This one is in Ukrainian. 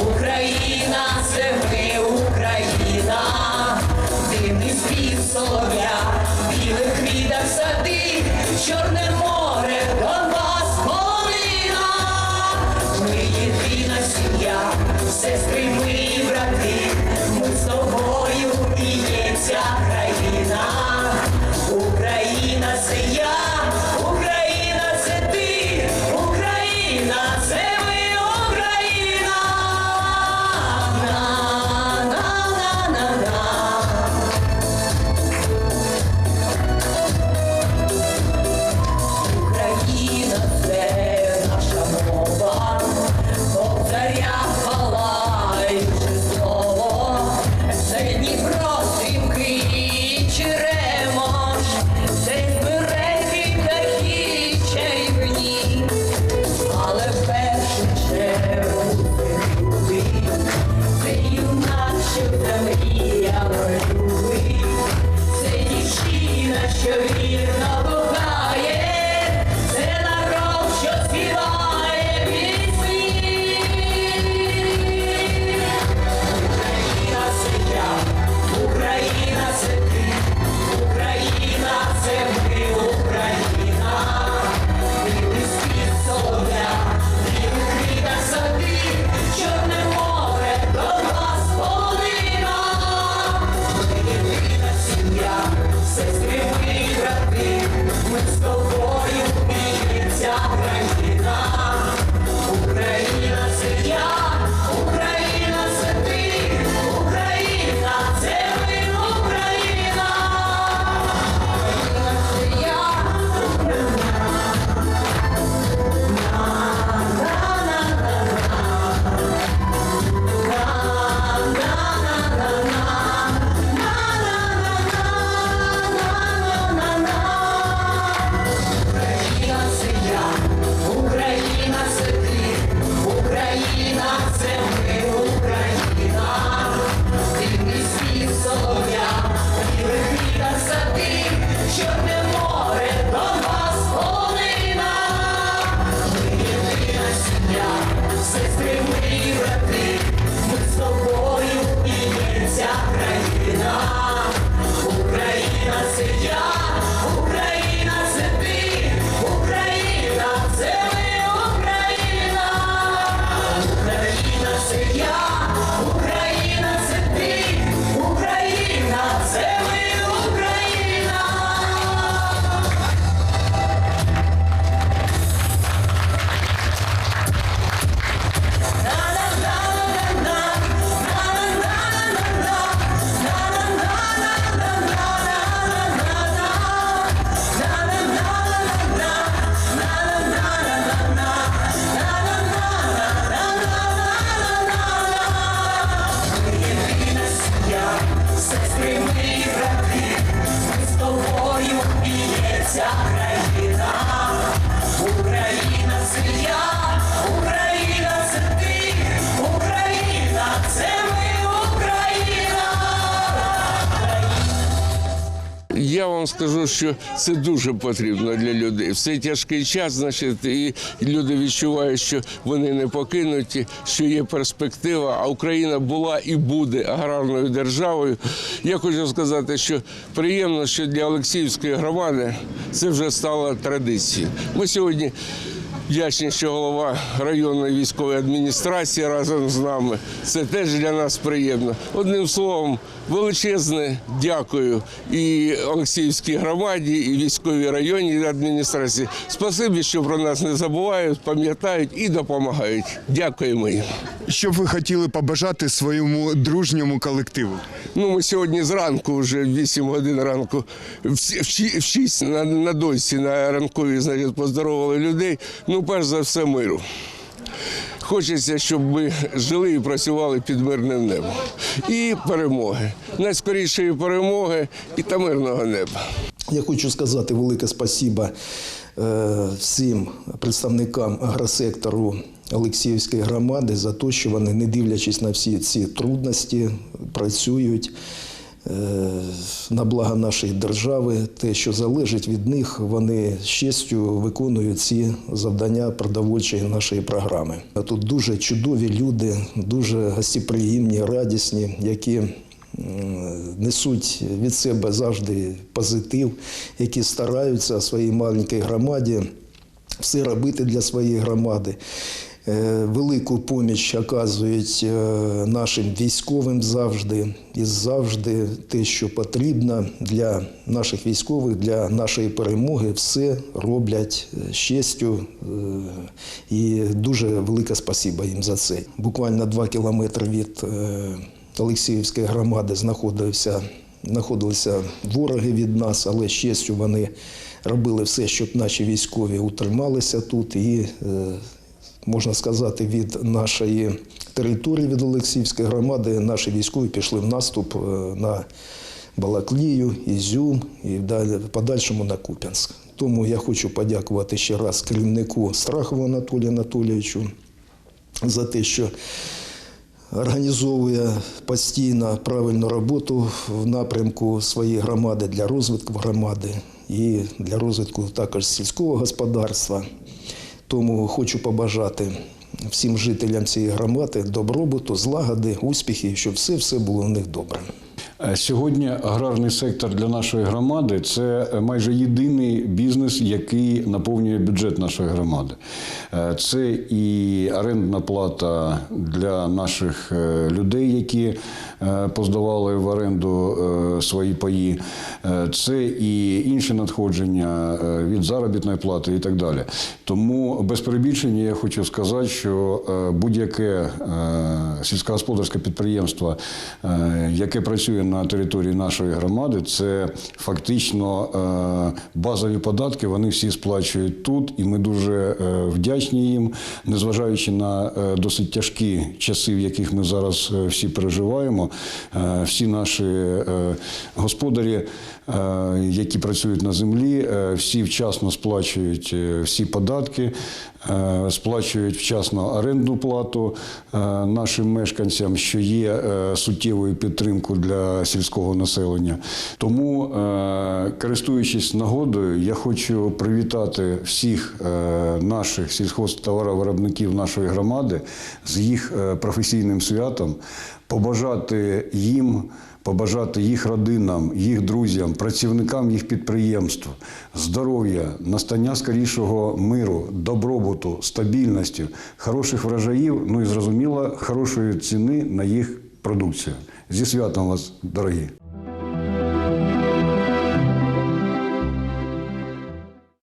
Україна, це ми, Україна, дивний спів солов'я, білих відах сади, Чорне море, є вам скажу, що це дуже потрібно для людей. В тяжкий час, значить, і люди відчувають, що вони не покинуті, що є перспектива. А Україна була і буде аграрною державою. Я хочу сказати, що приємно, що для Олексіївської громади це вже стало традицією. Ми сьогодні. Вдячні, що голова районної військової адміністрації разом з нами. Це теж для нас приємно. Одним словом, величезне дякую і Олексіївській громаді, і військовій районній адміністрації. Спасибі, що про нас не забувають, пам'ятають і допомагають. Дякуємо їм. Що б ви хотіли побажати своєму дружньому колективу? Ну, ми сьогодні зранку, вже в 8 годин ранку, в сі- в ші- в 6 на, на дойці на ранковій, значить, поздоровили людей. Ну, перш за все, миру. Хочеться, щоб ми жили і працювали під мирним небом. І перемоги. Найскорішої перемоги і та мирного неба. Я хочу сказати велике спасіба е, всім представникам агросектору Олексіївської громади за те, що вони, не дивлячись на всі ці трудності, працюють. На благо нашої держави. Те, що залежить від них, вони з честю виконують ці завдання продовольчої нашої програми. Тут дуже чудові люди, дуже гостеприємні, радісні, які несуть від себе завжди позитив, які стараються своїй маленькій громаді все робити для своєї громади. Е, Велику поміч оказують е, нашим військовим завжди і завжди те, що потрібно для наших військових, для нашої перемоги, все роблять е, з честю. І дуже велике спасибо їм за це. Буквально два кілометри від Олексіївської громади знаходився, знаходилися вороги від нас, але з честю вони робили все, щоб наші військові утрималися тут і, можна сказати, від нашої території, від Олексіївської громади, наші військові пішли в наступ е, на Балаклію, Ізюм і далі, подальшому на Куп'янськ. Тому я хочу подякувати ще раз керівнику Страхову Анатолію Анатолійовичу за те, що організовує постійно правильну роботу в напрямку своєї громади для розвитку громади і для розвитку також сільського господарства. Тому хочу побажати всім жителям цієї громади добробуту, злагоди, успіхів, щоб все все було в них добре. Е, Сьогодні аграрний сектор для нашої громади це е, майже єдиний бізнес, який наповнює бюджет нашої громади. Е, Це і орендна плата для наших людей, які поздавали в оренду свої паї. Це і інші надходження від заробітної плати і так далі. Тому без перебільшення я хочу сказати, що будь-яке сільськогосподарське підприємство, яке працює на території нашої громади, це фактично е, базові податки. Вони всі сплачують тут, і ми дуже е, вдячні їм, незважаючи на е, досить тяжкі часи, в яких ми зараз всі переживаємо. Всі наші господарі, які працюють на землі, всі вчасно сплачують всі податки, сплачують вчасно орендну плату нашим мешканцям, що є суттєвою підтримкою для сільського населення. Тому, е, користуючись нагодою, я хочу привітати всіх е, наших сільхозтоваровиробників нашої громади з їх е, професійним святом, побажати їм. Побажати їх родинам, їх друзям, працівникам їх підприємств, здоров'я, настання скорішого миру, добробуту, стабільності, хороших врожаїв, ну і зрозуміло, хорошої ціни на їх продукцію. Зі святом вас, дорогі!